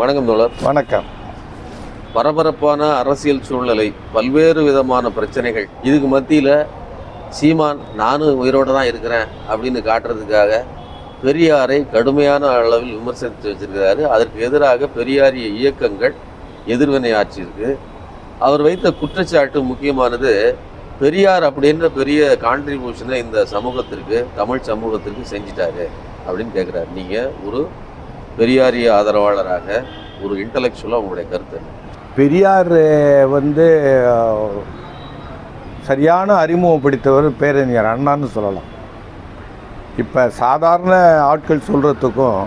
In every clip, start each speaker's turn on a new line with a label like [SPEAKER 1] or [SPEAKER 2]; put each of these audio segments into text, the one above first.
[SPEAKER 1] வணக்கம் தோழர்.
[SPEAKER 2] வணக்கம்.
[SPEAKER 1] பரபரப்பான அரசியல் சூழ்நிலை பல்வேறு விதமான பிரச்சனைகள் இதுக்கு மத்தியில் சீமான் நானும் உயிரோடு தான் இருக்கிறேன் அப்படின்னு காட்டுறதுக்காக பெரியாரை கடுமையான அளவில் விமர்சித்து வச்சிருக்கிறாரு. அதற்கு எதிராக பெரியாரிய இயக்கங்கள் எதிர்வினை ஆற்றியிருக்கு. அவர் வைத்த குற்றச்சாட்டு முக்கியமானது பெரியார் அப்படின்ற பெரிய கான்ட்ரிபியூஷனை இந்த சமூகத்திற்கு தமிழ் சமூகத்திற்கு செஞ்சிட்டாரு அப்படின்னு கேட்குறாரு நீங்கள் ஒரு பெரியாரிய ஆதரவாளராக ஒரு இன்டலெக்சுவலாக உங்களுடைய கருத்து
[SPEAKER 2] பெரியார் வந்து சரியான அறிமுகப்படுத்தவர் பேரறிஞர் அண்ணான்னு சொல்லலாம். இப்போ சாதாரண ஆட்கள் சொல்கிறதுக்கும்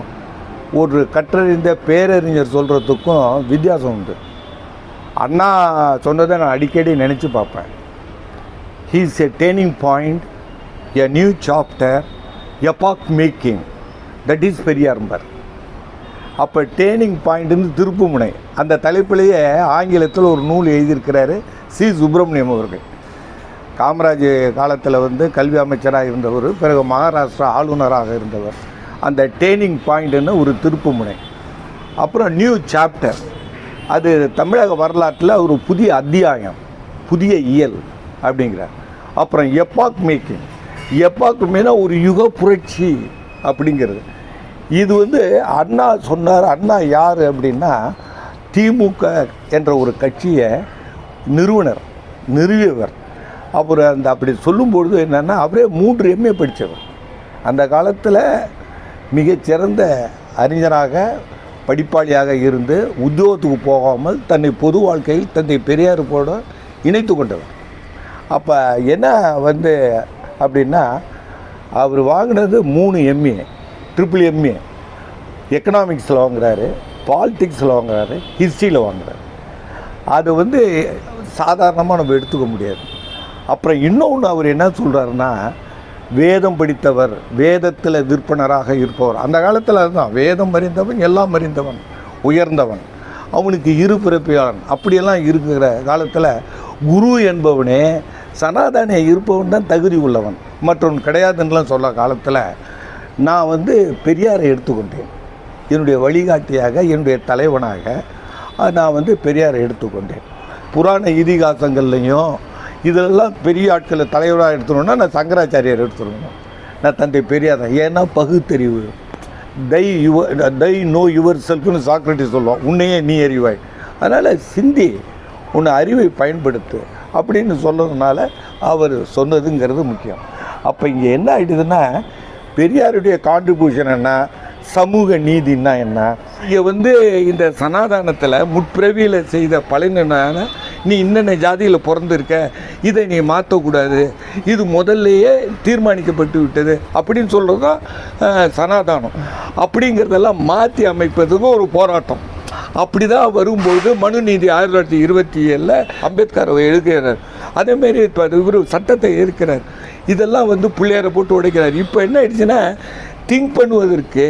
[SPEAKER 2] ஒரு கற்றறிந்த பேரறிஞர் சொல்கிறதுக்கும் வித்தியாசம் உண்டு. அண்ணா சொன்னதை நான் அடிக்கடி நினச்சி பார்ப்பேன். He's a turning point a new chapter epoch making that is பெரியார்பர் அப்போ டேர்னிங் பாயிண்ட்னு திருப்புமுனை. அந்த தலைப்பிலேயே ஆங்கிலத்தில் ஒரு நூல் எழுதியிருக்கிறாரு சி. சுப்பிரமணியம் அவர்கள். காமராஜ் காலத்தில் வந்து கல்வி அமைச்சராக இருந்தவர் பிறகு மகாராஷ்டிரா ஆளுநராக இருந்தவர். அந்த டேர்னிங் பாயிண்ட்னு ஒரு திருப்புமுனை. அப்புறம் நியூ சாப்டர் அது தமிழக வரலாற்றில் ஒரு புதிய அத்தியாயம் புதிய இயல் அப்படிங்கிறார். அப்புறம் எப்பாக் மேக்கிங் எப்பாக் ஒரு யுக புரட்சி அப்படிங்கிறது. இது வந்து அண்ணா சொன்னார் அண்ணா யார் அப்படின்னா திமுக என்ற ஒரு கட்சியை நிறுவனர் நிறுவியவர். அவர் அந்த அப்படி சொல்லும்பொழுது என்னென்னா அவரே மூன்று எம்ஏ படித்தவர் அந்த காலத்தில் மிகச்சிறந்த அறிஞராக படிப்பாளியாக இருந்து உத்தியோகத்துக்கு போகாமல் தன்னை பொது வாழ்க்கையில் தந்தை பெரியார் போட இணைத்து கொண்டவர். அப்போ என்ன வந்து அப்படின்னா அவர் வாங்கினது மூணு எம்ஏ ட்ரிபிள் எம்ஏ எக்கனாமிக்ஸில் வாங்குறாரு பாலிட்டிக்ஸில் வாங்குறாரு ஹிஸ்ட்ரியில் வாங்குறாரு. அது வந்து சாதாரணமாக நம்ம எடுத்துக்க முடியாது. அப்புறம் இன்னொன்று அவர் என்ன சொல்கிறாருன்னா வேதம் படித்தவர் வேதத்தில் விற்பனராக இருப்பவர். அந்த காலத்தில் அதுதான் வேதம் அறிந்தவன் எல்லாம் அறிந்தவன் உயர்ந்தவன். அவனுக்கு இரு பிறப்பியாளன். அப்படியெல்லாம் இருக்கிற காலத்தில் குரு என்பவனே சனாதன இருப்பவன் தான் தகுதி உள்ளவன். மற்றவன் கிடையாதுன்னெலாம் சொல்ல காலத்தில் நான் வந்து பெரியாரை எடுத்துக்கொண்டேன். என்னுடைய வழிகாட்டியாக என்னுடைய தலைவனாக நான் வந்து பெரியாரை எடுத்துக்கொண்டேன். புராண இதிகாசங்கள்லையும் இதெல்லாம் பெரிய ஆட்களை தலைவராக எடுத்துக்கணும்னா நான் சங்கராச்சாரியார் எடுத்துருக்கணும் நான் தந்தை பெரியார் தான். ஏன்னா பகுத்தறிவு. Thy your thy know your செல்ஃப்னு Socrates சொல்லுவோம் உன்னையே நீ அறிவாய். அதனால் சிந்தி உன்னை அறிவை பயன்படுத்து அப்படின்னு சொன்னதுனால அவர் சொன்னதுங்கிறது முக்கியம். அப்போ இங்கே என்ன ஆகிடுதுன்னா பெரியாருடைய கான்ட்ரிபியூஷன் என்ன? சமூக நீதினா என்ன? இங்கே வந்து இந்த சனாதானத்தில் முற்பிறவியில் செய்த பலனான நீ இன்னென்ன ஜாதியில் பிறந்திருக்க? இதை நீ மாற்றக்கூடாது இது முதல்லையே தீர்மானிக்கப்பட்டு விட்டது. அப்படின்னு சொல்கிறது தான் சனாதானம். அப்படிங்கிறதெல்லாம் மாற்றி அமைப்பதுக்கும் ஒரு போராட்டம். அப்படி தான் வரும்பொழுது மனு நீதி ஆயிரத்தி தொள்ளாயிரத்தி இருபத்தி ஏழில் அம்பேத்கர் அவர் எழுதுகிறார். அதேமாரி இப்போ இவர் சட்டத்தை ஏற்கிறார். இதெல்லாம் வந்து பிள்ளையாரை போட்டு உடைக்கிறார். இப்போ என்ன ஆயிடுச்சுன்னா திங்க் பண்ணுவதற்கு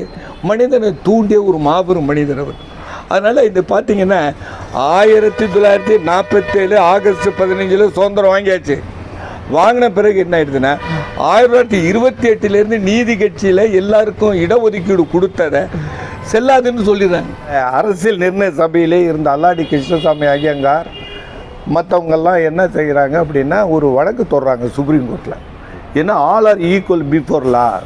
[SPEAKER 2] மனிதனை தூண்டிய ஒரு மாபெரும் மனிதர் அவர். அதனால் இது பார்த்தீங்கன்னா ஆயிரத்தி தொள்ளாயிரத்தி நாற்பத்தேழு ஆகஸ்ட் பதினஞ்சில் சுதந்திரம் வாங்கியாச்சு. வாங்கின பிறகு என்ன ஆயிடுதுன்னா ஆயிரத்தி தொள்ளாயிரத்தி இருபத்தி எட்டுலேருந்து நீதி கட்சியில் எல்லாருக்கும் இடஒதுக்கீடு கொடுத்ததை செல்லாதுன்னு சொல்லிடுறாங்க. அரசியல் நிர்ணய சபையிலே இருந்த அல்லாடி கிருஷ்ணசாமி ஐயங்கார் மற்றவங்கெல்லாம் என்ன செய்கிறாங்க அப்படின்னா ஒரு வழக்கு தொடுறாங்க சுப்ரீம் கோர்ட்டில் ஏன்னா all are equal before law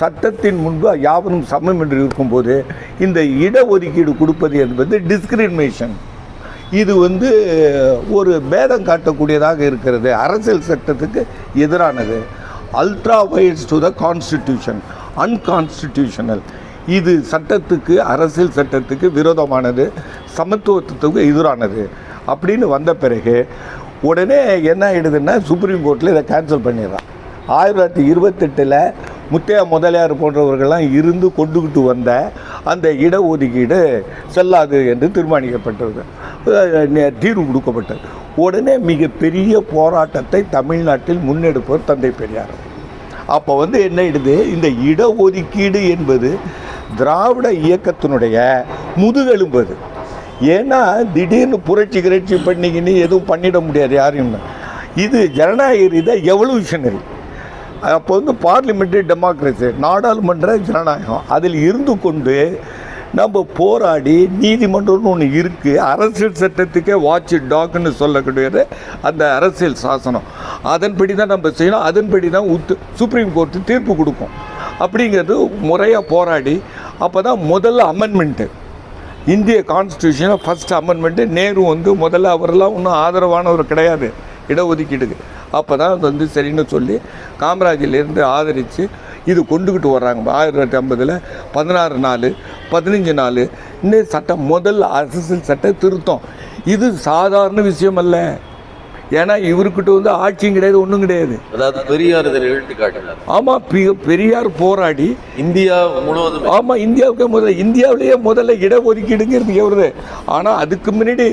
[SPEAKER 2] சட்டத்தின் முன்பு யாவரும் சமம் என்று இருக்கும்போது இந்த இடஒதுக்கீடு கொடுப்பது என்பது டிஸ்கிரிமினேஷன் இது வந்து ஒரு பேதம் காட்டக்கூடியதாக இருக்கிறது. அரசியல் சட்டத்துக்கு எதிரானது. Ultra vires to the constitution unconstitutional இது சட்டத்துக்கு அரசியல் சட்டத்துக்கு விரோதமானது. சமத்துவத்துக்கு எதிரானது. அப்படின்னு வந்த பிறகு உடனே என்ன ஆகிடுதுன்னா சுப்ரீம் கோர்ட்டில் இதை கேன்சல் பண்ணிடுறான். ஆயிரத்தி தொள்ளாயிரத்தி இருபத்தெட்டில் முத்தையா முதலியார் போன்றவர்கள்லாம் இருந்து கொண்டுகிட்டு வந்த அந்த இடஒதுக்கீடு செல்லாது என்று தீர்மானிக்கப்பட்டது. தீர்வு கொடுக்கப்பட்டது. உடனே மிகப்பெரிய போராட்டத்தை தமிழ்நாட்டில் முன்னெடுப்பவர் தந்தை பெரியார். அப்போ வந்து என்ன ஆயிடுது? இந்த இடஒதுக்கீடு என்பது திராவிட இயக்கத்தினுடைய முதுகெலும்பு அது. ஏன்னா திடீர்னு புரட்சி கிரட்சி பண்ணிக்கின்னு எதுவும் பண்ணிட முடியாது யாரையும். இது ஜனநாயக ரீதியாக எவல்யூஷனரி அப்போ வந்து பார்லிமெண்ட்ரி டெமோக்ரஸி நாடாளுமன்ற ஜனநாயகம். அதில் இருந்து கொண்டு நம்ம போராடி நீதிமன்றம்னு ஒன்று இருக்குது அரசியல் சட்டத்துக்கே வாட்ச் டாக்னு சொல்லக்கூடியது அந்த அரசியல் சாசனம். அதன்படி தான் நம்ம செய்யணும். அதன்படி தான் உத்து சுப்ரீம் கோர்ட்டு தீர்ப்பு கொடுக்கும். அப்படிங்கிறது முறையாக போராடி அப்போ தான் முதல்ல அமெண்ட்மெண்ட்டு இந்திய கான்ஸ்டியூஷனை ஃபஸ்ட் அமெண்ட்மெண்ட்டு நேரு வந்து முதல்ல அவரெல்லாம் ஒன்றும் ஆதரவானவர் கிடையாது. இடஒதுக்கீடுக்கு. அப்போ தான் அது வந்து சரின்னு சொல்லி காமராஜிலேருந்து ஆதரித்து இது கொண்டுக்கிட்டு வர்றாங்க. ஆயிரத்தி தொள்ளாயிரத்தி ஐம்பதில் பதினாறு நாள் பதினஞ்சு நாள் இந்த சட்டம் முதல் அரசியல் சட்ட திருத்தம். இது சாதாரண விஷயம் அல்ல. ஏன்னா இவருக்கிட்ட வந்து ஆட்சியும் கிடையாது ஒன்றும் கிடையாது.
[SPEAKER 1] அதாவது பெரியார் இதை நிகழ்த்தி காட்டினார்
[SPEAKER 2] ஆமாம் பெரியார் போராடி
[SPEAKER 1] இந்தியா முழுவதும்.
[SPEAKER 2] ஆமாம் இந்தியாவுக்கே முதல்ல இந்தியாவிலேயே முதல்ல இடஒதுக்கீடுங்கிறது வருது ஆனால் அதுக்கு முன்னாடி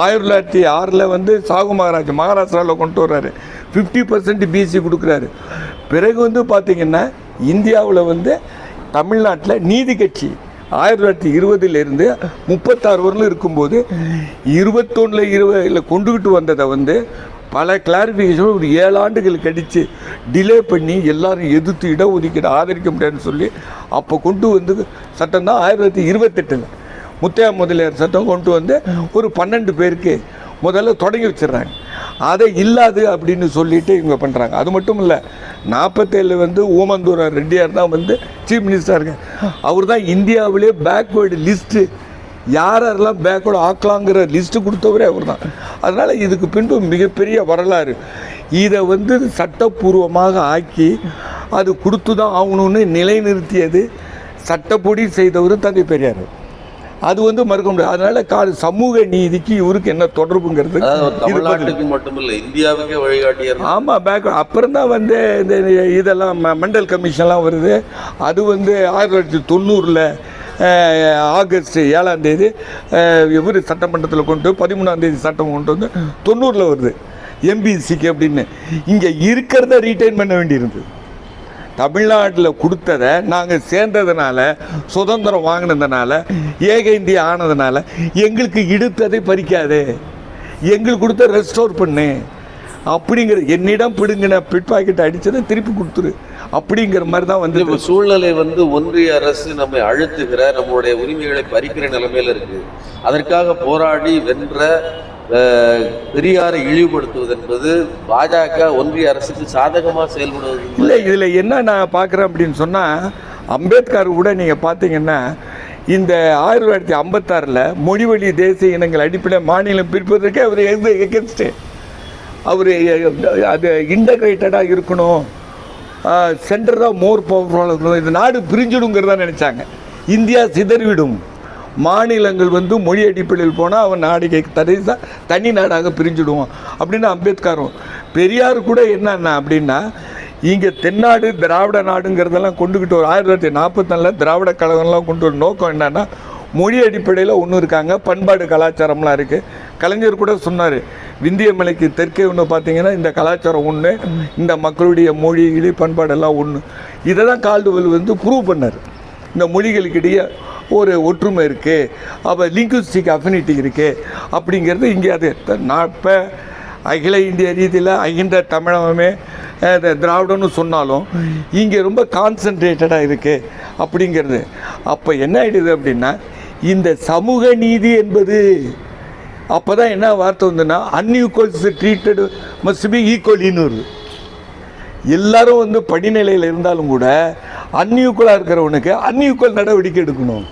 [SPEAKER 2] ஆயிரத்தி தொள்ளாயிரத்தி ஆறில் வந்து சாகு மகாராஜ் மகாராஷ்டிராவில் கொண்டு வர்றாரு. ஃபிஃப்டி பர்சன்ட் பிசி கொடுக்குறாரு. பிறகு வந்து பார்த்திங்கன்னா இந்தியாவில் வந்து தமிழ்நாட்டில் நீதி கட்சி ஆயிரத்தி தொள்ளாயிரத்தி இருபதுலேருந்து முப்பத்தாறு வரலும் இருக்கும்போது இருபத்தொன்னில் இருபதில் கொண்டுக்கிட்டு வந்ததை வந்து பல கிளாரிஃபிகேஷன் ஒரு ஏழு ஆண்டுகள் கழித்து டிலே பண்ணி எல்லாரும் எதிர்த்து இடஒதுக்கீடு ஆதரிக்க முடியாதுன்னு சொல்லி அப்போ கொண்டு வந்து சட்டம் தான் ஆயிரத்தி தொள்ளாயிரத்தி இருபத்தெட்டில். முத்தையா முதலியார் சட்டம் கொண்டு வந்து ஒரு பன்னெண்டு பேருக்கு முதல்ல தொடங்கி வச்சிடுறாங்க. அதை இல்லாது அப்படின்னு சொல்லிட்டு இவங்க பண்ணுறாங்க அது மட்டும் இல்லை நாற்பத்தேழு வந்து ஓமந்தூர ரெட்டியார் தான் வந்து சீஃப் மினிஸ்டருங்க அவர் தான் இந்தியாவிலே பேக்வேர்டு லிஸ்ட்டு யார் யாரெல்லாம் பேக்வேர்டு ஆக்கலாங்கிற லிஸ்ட்டு கொடுத்தவரே அவர் தான். அதனால் இதுக்கு பின்பு மிகப்பெரிய வரலாறு. இதை வந்து சட்டப்பூர்வமாக ஆக்கி அது கொடுத்து தான் ஆகணும்னு நிலைநிறுத்தியது சட்டப்படி செய்தவர் தந்தை பெரியார். அது வந்து மறுக்க முடியாது. அதனால கா சமூக நீதிக்கு இவருக்கு என்ன தொடர்புங்கிறது.
[SPEAKER 1] தமிழ்நாட்டுக்கு மட்டுமில்லை இந்தியாவுக்கே வழிகாட்டியார்
[SPEAKER 2] ஆமாம் பேக் அப்புறம் தான் வந்து இந்த இதெல்லாம் மண்டல் கமிஷன்லாம் வருது. அது வந்து ஆயிரத்தி தொள்ளாயிரத்தி தொண்ணூறில் ஆகஸ்ட் ஏழாம் தேதி இவர் சட்டமன்றத்தில் கொண்டு பதிமூணாம் தேதி சட்டம் கொண்டு வந்து தொண்ணூறில் வருது. எம்பிசிக்கு அப்படின்னு. இங்கே இருக்கிறத ரீட்டைன் பண்ண வேண்டியிருந்தது. தமிழ்நாட்டில் கொடுத்ததை நாங்கள் சேர்ந்ததுனால சுதந்திரம் வாங்கினதுனால ஏக இந்தியா ஆனதுனால எங்களுக்கு இடுத்ததை பறிக்காதே. எங்களுக்கு கொடுத்த ரெஸ்டோர் பண்ணு. அப்படிங்கிற என்னிடம் பிடுங்கின பிட் பாக்கெட் அடித்ததை திருப்பி கொடுத்துரு. அப்படிங்கிற மாதிரி தான் வந்து
[SPEAKER 1] இப்ப சூழ்நிலை வந்து ஒன்றிய அரசு நம்மை அழுத்துகிற நம்மளுடைய உரிமைகளை பறிக்கிற நிலைமையில இருக்கு. அதற்காக போராடி வென்ற பெரியாரை இழிவுபடுத்துவது என்பது பாஜக ஒன்றிய அரசுக்கு சாதகமாக செயல்படுவது
[SPEAKER 2] இல்லை இதில் என்ன நான் பார்க்குறேன் அப்படின்னு சொன்னால் அம்பேத்கர் கூட நீங்கள் பார்த்தீங்கன்னா இந்த ஆயிரத்தி தொள்ளாயிரத்தி ஐம்பத்தாறில் மொழிவழி தேசிய இனங்கள் அடிப்படையில் மாநிலம் பிரிப்பதற்கே அவர் எது எகென்ஸ்டு அவர் அது இன்டகிரேட்டடாக இருக்கணும். சென்டர் தான் மோர் பவர்ஃபுல்லாக இருக்கணும். இந்த நாடு பிரிஞ்சிடுங்கிறதா நினச்சாங்க. இந்தியா சிதறிவிடும். மாநிலங்கள் வந்து மொழி அடிப்படையில் போனால் அவன் நாடிகை தரிசா தனி நாடாக பிரிஞ்சுடுவான். அப்படின்னு அம்பேத்கரும். பெரியார் கூட என்னன்னா அப்படின்னா இங்கே தென்னாடு திராவிட நாடுங்கிறதெல்லாம் கொண்டுக்கிட்டு ஒரு ஆயிரத்தி தொள்ளாயிரத்தி நாற்பத்தி திராவிட கழகம்லாம் கொண்டு ஒரு நோக்கம் என்னன்னா மொழி அடிப்படையில் ஒன்று இருக்காங்க பண்பாடு கலாச்சாரம்லாம் இருக்குது கலைஞர் கூட சொன்னார் விந்திய மலைக்கு தெற்கே ஒன்று பார்த்தீங்கன்னா இந்த கலாச்சாரம் ஒன்று இந்த மக்களுடைய மொழி இடி பண்பாடெல்லாம் ஒன்று இதை தான் கால்டுவெல் வந்து ப்ரூவ் பண்ணார். இந்த மொழிகளுக்கிடையே ஒரு ஒற்றுமை இருக்குது அப்போ லிங்குஸ்டிக் அஃபினிட்டி இருக்குது அப்படிங்கிறது இங்கே அது த- நான் இப்போ அகில இந்திய ரீதியில் அகின்ற தமிழகமே அஹ், திராவிடம்னு சொன்னாலும் இங்கே ரொம்ப கான்சன்ட்ரேட்டடாக இருக்குது அப்படிங்கிறது. அப்போ என்ன ஆகிடுது அப்படின்னா இந்த சமூக நீதி என்பது அப்போ தான் என்ன வார்த்தை வந்துன்னா அன்இக்குவல்ஸ் ட்ரீட்டடு மஸ்ட் பி ஈக்குவலின்னு வருது எல்லாரும் வந்து படிநிலையில் இருந்தாலும் கூட அன்இக்குவலாக இருக்கிறவனுக்கு அன்இக்குவல் நடவடிக்கை எடுக்கணும்.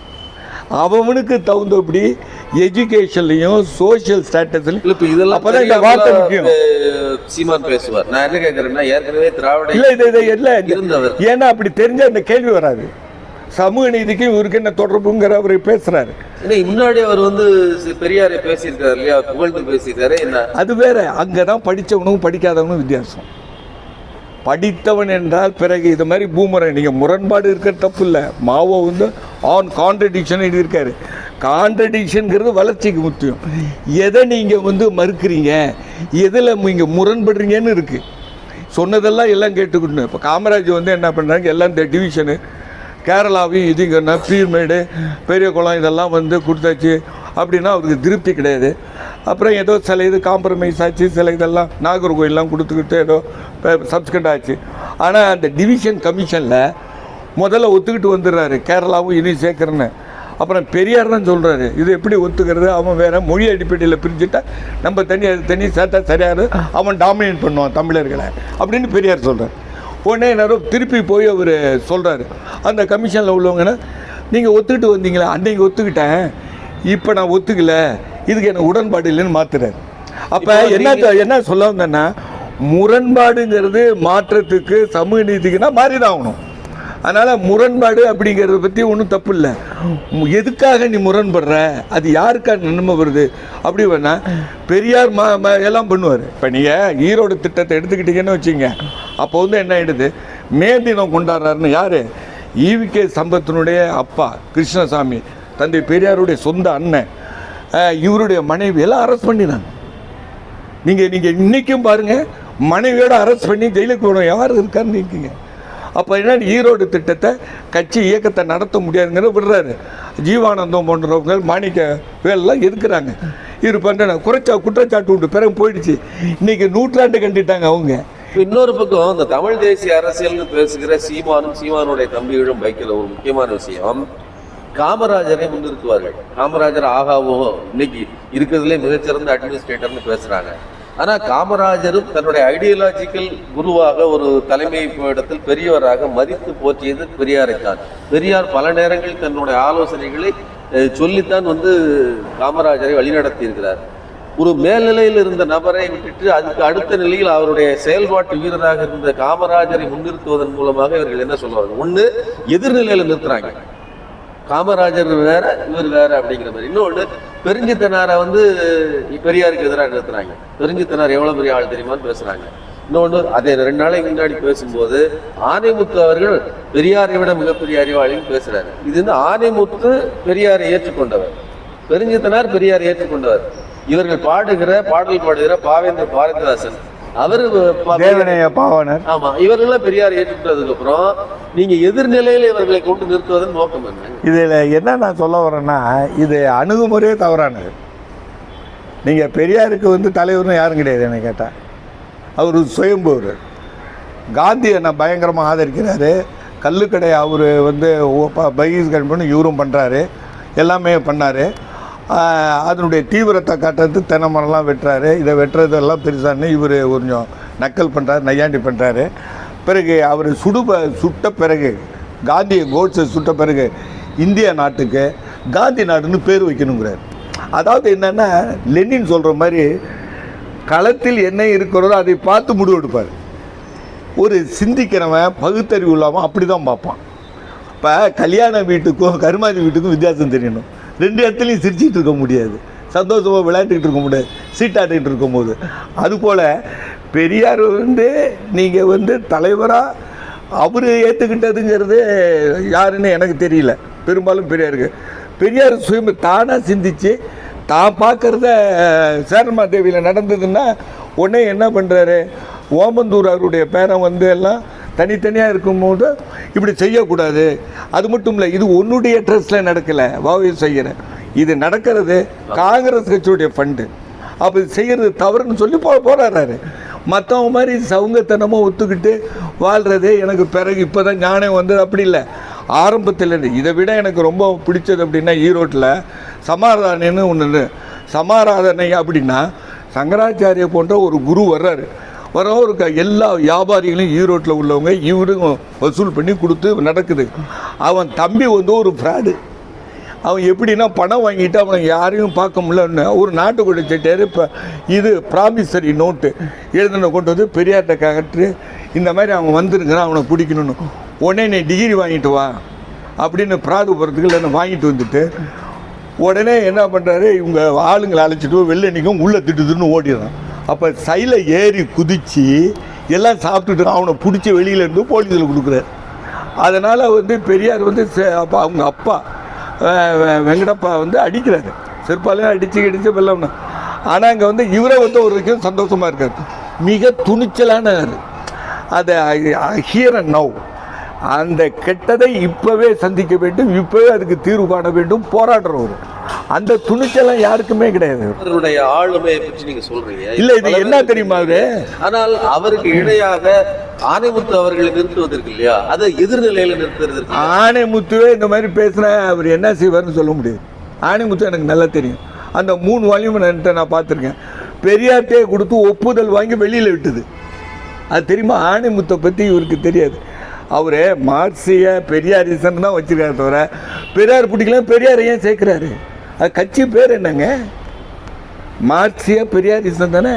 [SPEAKER 2] அவனுக்கு தகுந்தபடி எஜுகேஷன்லையும் சோஷியல் ஸ்டேட்டஸ்லையும்
[SPEAKER 1] இப்ப இதெல்லாம்
[SPEAKER 2] அப்பதான் இந்த வார்த்தை முக்கியம்.
[SPEAKER 1] சீமான் பேசுவார். நான் என்ன கேட்கறேன்னா ஏற்கனவே திராவிட
[SPEAKER 2] இல்லை இது இது இல்லை. ஏன்னா அப்படி தெரிஞ்ச அந்த கேள்வி வராது. சமூக நீதிக்கு இவருக்கு என்ன தொடர்புங்கிற அவர் பேசுறாரு.
[SPEAKER 1] முன்னாடி அவர் வந்து பெரியாரை பேசியிருக்காரு இல்லையா? புகழ்ந்து பேசியிருக்காரு. என்ன?
[SPEAKER 2] அது வேற. அங்கே தான் படித்தவனும் படிக்காதவனும் வித்தியாசம். படித்தவன் என்றால் பிறகு இது மாதிரி பூமரை நீங்கள் முரண்பாடு இருக்கிற தப்பு இல்லை மாவோ வந்து ஆன் கான்ட்ரடிக்ஷன் எழுதியிருக்காரு. கான்ட்ரடிக்ஷனுங்கிறது வளர்ச்சிக்கு முக்கியம். எதை நீங்கள் வந்து மறுக்கிறீங்க? எதில் நீங்கள் முரண்படுறீங்கன்னு இருக்குது சொன்னதெல்லாம் எல்லாம் கேட்டுக்கணும். இப்போ காமராஜ் வந்து என்ன பண்ணுறாங்க எல்லாம் இந்த டிவிஷனு கேரளாவையும் இதுங்கன்னா பீர்மேடு பெரிய குளம் இதெல்லாம் வந்து கொடுத்தாச்சு. அப்படின்னா அவருக்கு திருப்தி கிடையாது. அப்புறம் ஏதோ சில இது காம்ப்ரமைஸ் ஆச்சு சில இதெல்லாம் நாகர்கோயிலெலாம் கொடுத்துக்கிட்டு ஏதோ சப்ஸ்கண்ட் ஆச்சு. ஆனால் அந்த டிவிஷன் கமிஷனில் முதல்ல ஒத்துக்கிட்டு வந்துடுறாரு கேரளாவும் இதையும் சேர்க்குறேன்னு. அப்புறம் பெரியார் தான் சொல்கிறாரு இது எப்படி ஒத்துக்கிறது? அவன் வேற மொழி அடிப்படையில் பிரிஞ்சுட்டா நம்ம தனி அது தனி சேர்த்தா சரியாது அவன் டாமினேட் பண்ணுவான் தமிழர்களை அப்படின்னு பெரியார் சொல்கிறார் உடனே எல்லாரும் திருப்பி போய் அவர் சொல்கிறாரு அந்த கமிஷனில் உள்ளவங்கன்னா நீங்கள் ஒத்துக்கிட்டு வந்தீங்களா? அன்னைக்கு ஒத்துக்கிட்டேன் இப்போ நான் ஒத்துக்கலை இதுக்கு எனக்கு உடன்பாடு இல்லைன்னு மாத்துறாரு. அப்போ என்ன என்ன சொல்ல வந்தேன்னா முரண்பாடுங்கிறது மாற்றத்துக்கு சமூக நீதிக்குன்னா மாறி தான் ஆகணும். அதனால் முரண்பாடு அப்படிங்கிறத பற்றி ஒன்றும் தப்பு இல்லை. எதுக்காக நீ முரண்படுற? அது யாருக்காக நன்மை வருது? அப்படி வேணா பெரியார் மா எல்லாம் பண்ணுவார். இப்போ நீங்கள் ஈரோடு திட்டத்தை எடுத்துக்கிட்டீங்கன்னு வச்சுங்க. அப்போ வந்து என்ன ஆயிடுது? மே தினம் கொண்டாடுறாருன்னு யார்? ஈவிகே சம்பத்தினுடைய அப்பா கிருஷ்ணசாமி தந்தை பெரியாருடைய சொந்த அண்ணன். இவருடைய மனைவியெல்லாம் அரெஸ்ட் பண்ணினாங்க. நீங்கள் நீங்கள் இன்றைக்கும் பாருங்கள் மனைவியோடு அரெஸ்ட் பண்ணி ஜெயிலுக்கு போகணும் யார் இருக்கான்னு நிற்குங்க அப்போ என்ன ஈரோடு திட்டத்தை கட்சி இயக்கத்தை நடத்த முடியாதுங்கிற விடுறாரு. ஜீவானந்தம் போன்றவங்க மாணிக்க வேலைலாம் இருக்கிறாங்க இவர் பண்ணுற குறைச்சா குற்றச்சாட்டு உண்டு பிறகு போயிடுச்சு. இன்னைக்கு நூற்றாண்டு கண்டிட்டாங்க அவங்க.
[SPEAKER 1] இன்னொரு பக்கம் இந்த தமிழ் தேசிய அரசியல்னு பேசுகிற சீமானும் சீமானுடைய தம்பிகளும் வைக்கிற ஒரு முக்கியமான விஷயம். காமராஜரை முன்னிறுத்துவார்கள். காமராஜர் ஆகாவோ இன்னைக்கு இருக்கிறதுலே மிகச்சிறந்த அட்மினிஸ்ட்ரேட்டர்னு பேசுறாங்க. ஆனால் காமராஜரும் தன்னுடைய ஐடியாலஜிக்கல் குருவாக ஒரு தலைமை இடத்தில் பெரியவராக மதித்து போற்றியது பெரியாரைத்தான். பெரியார் பல நேரங்களில் தன்னுடைய ஆலோசனைகளை சொல்லித்தான் வந்து காமராஜரை வழிநடத்தி இருக்கிறார் ஒரு மேல்நிலையில் இருந்த நபரை விட்டுட்டு அதுக்கு அடுத்த நிலையில் அவருடைய செயல்பாட்டு வீரராக இருந்த காமராஜரை முன்னிறுத்துவதன் மூலமாக இவர்கள் என்ன சொல்லுவாங்க ஒன்று எதிர்நிலையில் நிறுத்துறாங்க. காமராஜர் வேற இவர் வேற அப்படிங்கிற மாதிரி. இன்னொன்று பெருஞ்சித்தனாரை வந்து பெரியாருக்கு எதிராக நிறுத்துறாங்க. பெருஞ்சித்தனார் எவ்வளவு பெரிய ஆள் தெரியுமான்னு பேசுறாங்க. இன்னொன்று அதே ரெண்டு நாளைக்கு முன்னாடி பேசும்போது ஆனைமுத்து அவர்கள் பெரியாரை விட மிகப்பெரிய அறிவாளின்னு பேசுறாரு. இது வந்து ஆனைமுத்து பெரியாரை ஏற்றுக்கொண்டவர். பெருஞ்சித்தனார் பெரியாரை ஏற்றுக்கொண்டவர். இவர்கள் பாடுகிற பாடல் பாடுகிற பாவேந்தர் பாரதிதாசன் அவரு
[SPEAKER 2] தேவனைய பாவனர்.
[SPEAKER 1] ஆமா இவர்களெல்லாம் பெரியார் ஏற்றுக்கிட்டதுக்கு அப்புறம் நீங்க எதிர்நிலையில இவர்களை கொண்டு நிறுத்துவதன் நோக்கம் என்ன?
[SPEAKER 2] இதில் என்ன நான் சொல்ல வரேன்னா இது அணுகுமுறையே தவறானது. நீங்கள் பெரியாருக்கு வந்து தலைவர்னு யாரும் கிடையாது என்ன கேட்டால் அவர் சுயம்புவர் காந்தி என்ன பயங்கரமாக ஆதரிக்கிறாரு. கல்லுக்கடை அவர் வந்து பகீஸ்கன் பண்ணி இவரும் பண்ணுறாரு எல்லாமே பண்ணார். அதனுடைய தீவிரத்தை காட்டுறது தென்னை மரம்லாம் வெட்டுறாரு. இதை வெட்டுறதெல்லாம் பெருசான்னு இவர் கொஞ்சம் நக்கல் பண்ணுறாரு நையாண்டி பண்ணுறாரு பிறகு அவர் சுடுப சுட்ட பிறகு காந்தியை கோட்ஸை சுட்ட பிறகு இந்திய நாட்டுக்கு காந்தி நாடுன்னு பேர் வைக்கணுங்கிறார். அதாவது என்னென்னா லெனின் சொல்கிற மாதிரி களத்தில் என்ன இருக்கிறதோ அதை பார்த்து முடிவு எடுப்பார். ஒரு சிந்திக்கிறவன் பகுத்தறிவு இல்லாமல் அப்படி தான் பார்ப்பான். இப்போ கல்யாண வீட்டுக்கும் கருமாதி வீட்டுக்கும் வித்தியாசம் தெரியணும். ரெண்டு இடத்துலையும் சிரிச்சிட்டு இருக்க முடியாது. சந்தோஷமாக விளையாண்டுக்கிட்டு இருக்க முடியாது. சீட்டாட்டிகிட்டு இருக்கும்போது அதுபோல் பெரியார் வந்து நீங்கள் வந்து தலைவராக அவர் ஏற்றுக்கிட்டதுங்கிறது யாருன்னு எனக்கு தெரியல. பெரும்பாலும் பெரியாருக்கு. பெரியார் சுயம் தானாக சிந்திச்சு தான் பார்க்குறத சேரமா தேவியில் நடந்ததுன்னா உடனே என்ன பண்ணுறாரு ஓமந்தூர் அவருடைய பேரன் வந்து எல்லாம் தனித்தனியாக இருக்கும்போது இப்படி செய்யக்கூடாது. அது மட்டும் இல்லை இது உன்னுடைய ட்ரெஸ்ஸில் நடக்கலை வாவி செய்கிறேன் இது நடக்கிறது காங்கிரஸ் கட்சியுடைய ஃபண்டு அப்போ இது செய்கிறது தவறுன்னு சொல்லி போ போராடுறாரு. மற்றவங்க மாதிரி சவுங்கத்தனமாக ஒத்துக்கிட்டு வாழ்கிறது எனக்கு பிறகு இப்போ தான் ஞானம் வந்தது. அப்படி இல்லை. ஆரம்பத்தில் இருந்து இதை விட எனக்கு ரொம்ப பிடிச்சது அப்படின்னா ஈரோட்டில் சமாராதனைன்னு ஒன்று சமாராதனை அப்படின்னா சங்கராச்சாரிய போன்ற ஒரு குரு வர்றாரு. வர ஒரு எல்லா வியாபாரிகளையும் ஈரோட்டில் உள்ளவங்க இவரும் வசூல் பண்ணி கொடுத்து நடக்குது. அவன் தம்பி வந்து ஒரு ஃப்ராடு அவன் எப்படின்னா பணம் வாங்கிட்டு அவனை யாரையும் பார்க்க முடியலன்னு ஒரு நாட்டுக்கோட்டை செட்டியார் இப்போ இது ப்ராமிசரி நோட்டு எழுதின கொண்டு வந்து பெரியார்கிட்ட கட்டு இந்த மாதிரி அவன் வந்திருக்கிறான் அவனை பிடிக்கணும்னு. உடனே நீ டிகிரி வாங்கிட்டு வா அப்படின்னு பிராதுபுரத்துக்கு இல்லை வாங்கிட்டு வந்துட்டு உடனே என்ன பண்ணுறாரு இவங்க ஆளுங்களை அழைச்சிட்டு வெளில நிற்கும் உள்ளே திட்டுதுன்னு ஓடிடுறான். அப்போ சைல ஏறி குதித்து எல்லாம் சாப்பிட்டுட்டு அவனை பிடிச்சி வெளியிலேருந்து போலீஸில் கொடுக்குறாரு. அதனால் வந்து பெரியார் வந்து செ- அவங்க அப்பா வெ- வெங்கடப்பா வந்து அடிக்கிறாரு. சிற்பாலையும் அடித்து அடித்து வெள்ளம்னா. ஆனால் இங்கே வந்து இவரை வந்து ஒரு வரைக்கும் சந்தோஷமாக இருக்கார். மிக துணிச்சலான அதை ஹியர் அண்ட் நவ் அந்த கெட்டதை இப்போவே சந்திக்க வேண்டும். இப்போவே அதுக்கு தீர்வு காண வேண்டும். போராடுறவர். அந்த துணிச்சலாம் யாருக்குமே கிடையாது.
[SPEAKER 1] அவருடைய ஆளுமையை பற்றி நீங்க சொல்றீங்க.
[SPEAKER 2] இல்ல இது என்ன தெரியுமா அவரு
[SPEAKER 1] ஆனால் அவருக்கு இணையாக ஆனைமுத்து அவர்களை நிறுத்துவதற்கு இல்லையா? அதை எதிர்நிலையில நிறுத்துறதற்கு
[SPEAKER 2] ஆணைமுத்துவே இந்த மாதிரி பேசுனா அவர் என்ன செய்வார்னு சொல்ல முடியாது. ஆணைமுத்து எனக்கு நல்லா தெரியும். அந்த மூணு வால்யூம் நான் நான் பார்த்துருக்கேன். பெரியார்ட்டே கொடுத்து ஒப்புதல் வாங்கி வெளியில் விட்டுது. அது தெரியுமா? ஆணைமுத்தை பற்றி இவருக்கு தெரியாது. அவர் மார்க்சிய பெரியாரிசன் தான் வச்சிருக்காரு தவிர பெரியார் பிடிக்கலாம் பெரியார் ஏன் சேர்க்குறாரு? அது கட்சி பேர் என்னங்க? மார்க்சிய பெரியாரிசம் தானே?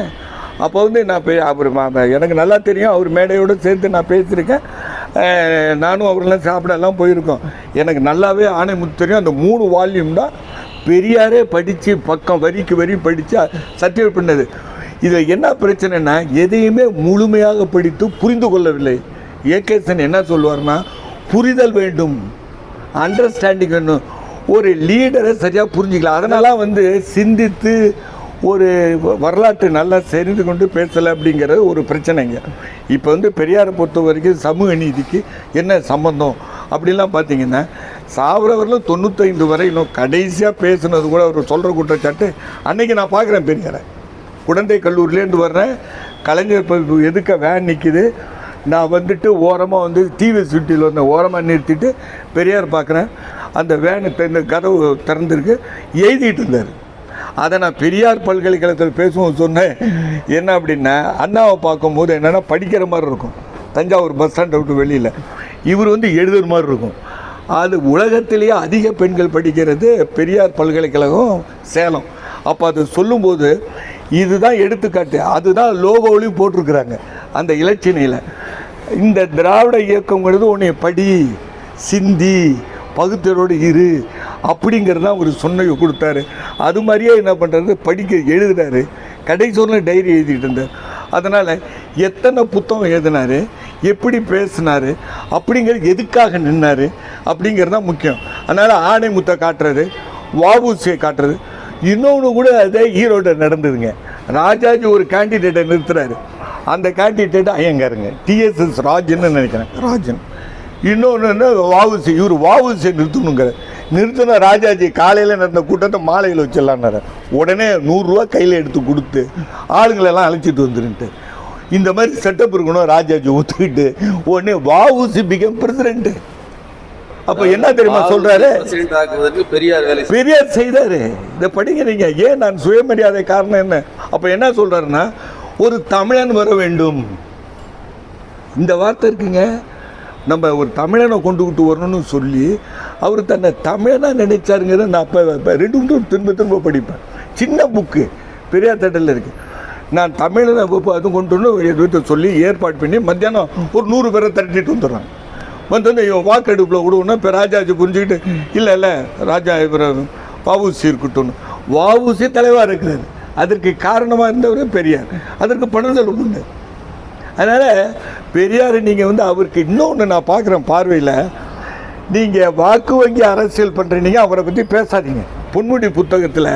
[SPEAKER 2] அப்போ வந்து நான் அவர் எனக்கு நல்லா தெரியும் அவர் மேடையோடு சேர்த்து நான் பேசியிருக்கேன். நானும் அவரெல்லாம் சாப்பிடலாம் போயிருக்கோம். எனக்கு நல்லாவே ஆணைமுத்து தெரியும். அந்த மூணு வால்யூம் தான் பெரியாரே படித்து பக்கம் வரிக்கு வரி படித்து சர்டிஃபிகேட் பண்ணது. இதில் என்ன பிரச்சனைனா எதையுமே முழுமையாக படித்து புரிந்து கொள்ளவில்லை. ஏகேசன் என்ன சொல்லுவார்னா புரிதல் வேண்டும் அண்டர்ஸ்டாண்டிங் வேணும். ஒரு லீடரை சரியாக புரிஞ்சிக்கலாம் அதனால் வந்து சிந்தித்து ஒரு வரலாற்று நல்லா தெரிந்து கொண்டு பேசலை அப்படிங்கிறது ஒரு பிரச்சனைங்க. இப்போ வந்து பெரியாரை பொறுத்த வரைக்கும் சமூக நீதிக்கு என்ன சம்பந்தம் அப்படிலாம் பார்த்தீங்கன்னா சாவரவரில் தொண்ணூத்தைந்து வரையிலும் கடைசியாக பேசுனது கூட அவர் சொல்கிற குற்றச்சாட்டு அன்றைக்கி நான் பார்க்குறேன் பெரியாரை. குழந்தை கல்லூரிலேருந்து வர்றேன். கலைஞர் எதுக்க வேன் நிற்கிது நான் வந்துட்டு ஓரமாக வந்து டிவி சுட்டியில் வந்தேன் ஓரமாக நிறுத்திட்டு பெரியார் பார்க்குறேன் அந்த வேனு இந்த கதவு திறந்துருக்கு எழுதிட்டு இருந்தார். அதை நான் பெரியார் பல்கலைக்கழகத்தில் பேசுவோம் சொன்னேன். என்ன அப்படின்னா அண்ணாவை பார்க்கும்போது என்னென்னா படிக்கிற மாதிரி இருக்கும். தஞ்சாவூர் பஸ் ஸ்டாண்டை விட்டு வெளியில். இவர் வந்து எழுதுகிற மாதிரி இருக்கும். அது உலகத்திலேயே அதிக பெண்கள் படிக்கிறது பெரியார் பல்கலைக்கழகம் சேலம். அப்போ அது சொல்லும்போது இதுதான் எடுத்துக்காட்டு. அதுதான் லோகோலையும் போட்டிருக்கிறாங்க அந்த இலச்சினையில். இந்த திராவிட இயக்கங்கிறது உன்னை படி சிந்தி பகுத்தரோடு இரு அப்படிங்கிறது தான் ஒரு சொன்ன கொடுத்தாரு. அது மாதிரியே என்ன பண்ணுறது படிக்க எழுதுறாரு. கடைசி டைரி எழுதிட்டு இருந்தார். அதனால் எத்தனை புத்தகம் எழுதினாரு? எப்படி பேசினார்? அப்படிங்கிறது எதுக்காக நின்னார்? அப்படிங்கிறது தான் முக்கியம். அதனால் ஆணை முத்தை காட்டுறது வாபூசியை காட்டுறது இன்னொன்று கூட அதே ஈரோடு நடந்ததுங்க. ராஜாஜி ஒரு கேண்டிடேட்டை நிறுத்துறாரு. அந்த கேண்டிடேட் ஐயங்காருங்க. டிஎஸ்எஸ் ராஜன்னு நினைக்கிறேன். ராஜன். இன்னொன்று என்ன வாவுசி இவர் வாவுசியை நிறுத்தணுங்கிற நிறுத்தின ராஜாஜி காலையில் நடந்த கூட்டத்தை மாலையில் வச்சிடலான்னாரு. உடனே நூறுரூவா கையில் எடுத்து கொடுத்து ஆளுங்களெல்லாம் அழைச்சிட்டு வந்துருன்ட்டு. இந்த மாதிரி செட்டப் இருக்கணும் ராஜாஜி ஒத்துக்கிட்டு. உடனே வாவுசி பிகம் பிரசிடென்ட் அப்போ என்ன தெரியுமா சொல்கிறாரு
[SPEAKER 1] பெரியார்.
[SPEAKER 2] பெரியார் செய்தாரு. இதை படிங்க நீங்க ஏன் நான் சுயமரியாதை காரணம் என்ன? அப்ப என்ன சொல்றாருன்னா ஒரு தமிழன் வர வேண்டும். இந்த வார்த்தை இருக்குங்க நம்ம ஒரு தமிழனை கொண்டுகிட்டு வரணும்னு சொல்லி அவர் தன்னை தமிழனாக நினைச்சாருங்கிறத நான் அப்போ இப்போ ரெண்டு மூணு திரும்ப திரும்ப படிப்பேன். சின்ன புக்கு பெரியார் தட்டில் இருக்குது நான் தமிழனை அதுவும் கொண்டு வந்து வீட்டை சொல்லி ஏற்பாடு பண்ணி மத்தியானம் ஒரு நூறு பேரை திரட்டிட்டு வந்துடுறாங்க வந்து வந்து இவன் வாக்கெடுப்பில் விடுவோன்னா இப்போ ராஜாஜி புரிஞ்சுக்கிட்டு இல்லை இல்லை ராஜா இவர் வாவுசி இருக்கட்டும்னு. வாவுசி தலைவாக இருக்கிறார். அதற்கு காரணமாக இருந்தவர் பெரியார். அதற்கு பணம் செலவு அதனால் பெரியார் நீங்கள் வந்து அவருக்கு இன்னொன்று நான் பார்க்குறேன் பார்வையில். நீங்கள் வாக்கு வங்கி அரசியல் பண்ணுறீங்க அவரை பற்றி பேசாதீங்க. பொன்முடி புத்தகத்தில்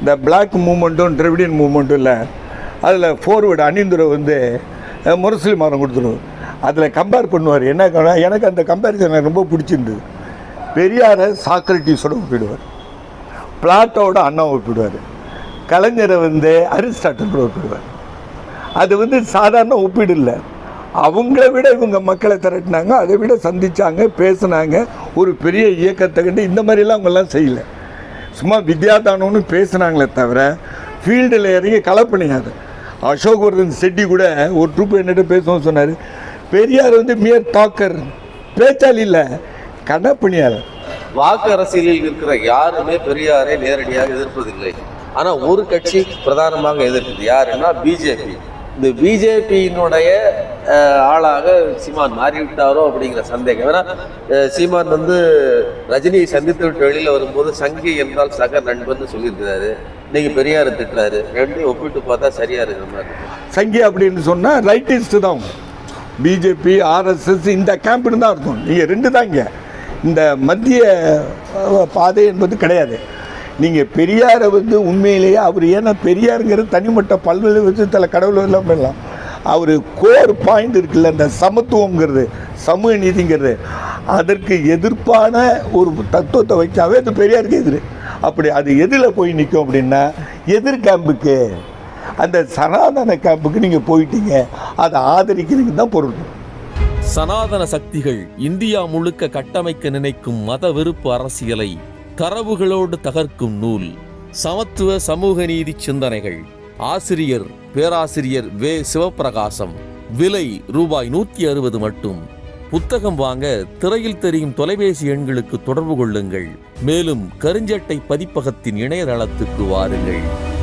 [SPEAKER 2] இந்த பிளாக் மூமெண்ட்டும் திராவிடியன் மூமெண்ட்டும் இல்லை அதில் ஃபோர்வேர்டு அணிந்துரை வந்து முரசொலி மரம் கொடுத்துருவோம் அதில் கம்பேர் பண்ணுவார். என்ன எனக்கு அந்த கம்பேரிசன் ரொம்ப பிடிச்சிருந்தது. பெரியாரை சாக்ரட்டிஸோட ஒப்பிடுவார். பிளாட்டோட அண்ணா ஒப்பிடுவார். கலைஞரை வந்து அரிஸ்டாட்டிலோட ஒப்பிடுவார். அது வந்து சாதாரண ஒப்பீடு இல்லை. அவங்கள விட இவங்க மக்களை திரட்டினாங்க அதை விட சந்தித்தாங்க பேசுனாங்க. ஒரு பெரிய இயக்கத்தை கண்டு இந்த மாதிரிலாம் அவங்கெல்லாம் செய்யல. சும்மா வித்யாதானம்னு பேசுனாங்களே தவிர ஃபீல்டில் இறங்கி கலப்பணியாது அசோக்வர்தன் செட்டி கூட ஒரு ட்ரூப் என்னிட்ட பேசுவோம் சொன்னார். பெரியார் வந்து மியர் டாக்கர் பேச்சாளி இல்லை கடப்பணியாளர்
[SPEAKER 1] வாக்கு அரசியலில் இருக்கிற யாருமே பெரியாரை நேரடியாக எதிர்ப்பதில்லை. ஆனால் ஒரு கட்சி பிரதானமாக எதிர்க்குது. யாருன்னா பிஜேபி இந்த பிஜேபியினுடைய ஆளாக சீமான் மாறிவிட்டாரோ அப்படிங்கிற சந்தேகம். ஏன்னா சீமான் வந்து ரஜினியை சந்தித்து விட்டு வெளியில் வரும்போது சங்கி என்றால் சக நண்பன் சொல்லியிருக்கிறாரு. இன்னைக்கு பெரியார் திட்டுறாரு. ரெண்டையும் ஒப்பிட்டு பார்த்தா சரியா இருக்கிற மாதிரி.
[SPEAKER 2] சங்கி அப்படின்னு சொன்னால் ரைட்டிஸ்ட்டு தான் பிஜேபி ஆர்எஸ்எஸ் இந்த கேம்ப்னு தான் இருக்கும். நீங்கள் ரெண்டு தான் இங்கே. இந்த மத்திய பாதை என்பது கிடையாது. நீங்கள் பெரியாரை வந்து உண்மையிலேயே அவர் ஏன்னா பெரியாருங்கிறது தனிமட்ட பல்வேறு விஷயத்தில் கடவுள் எல்லாம் பண்ணலாம். அவர் கோர் பாயிண்ட் இருக்குல்ல இந்த சமத்துவங்கிறது சமூக நீதிங்கிறது. அதற்கு எதிர்ப்பான ஒரு தத்துவத்தை வச்சாவே அது பெரியாருக்கு எதிர். அப்படி அது எதில் போய் நிற்கும் அப்படின்னா எதிர் கேம்புக்கு அந்த சனாதன கேம்புக்கு நீங்கள் போயிட்டீங்க. அதை ஆதரிக்கிறீங்க தான் பொருள்.
[SPEAKER 1] சனாதன சக்திகள் இந்தியா முழுக்க கட்டமைக்க நினைக்கும் மத வெறுப்பு அரசியலை தரவுகளோடு தகர்க்கும் நூல். சமத்துவ சமூக நீதி சிந்தனைகள். ஆசிரியர் பேராசிரியர் வே. சிவப்பிரகாசம். விலை ரூபாய் நூற்றி அறுபது மட்டும். புத்தகம் வாங்க திரையில் தெரியும் தொலைபேசி எண்களுக்கு தொடர்பு கொள்ளுங்கள். மேலும் கருஞ்சட்டை பதிப்பகத்தின் இணையதளத்துக்கு வாருங்கள்.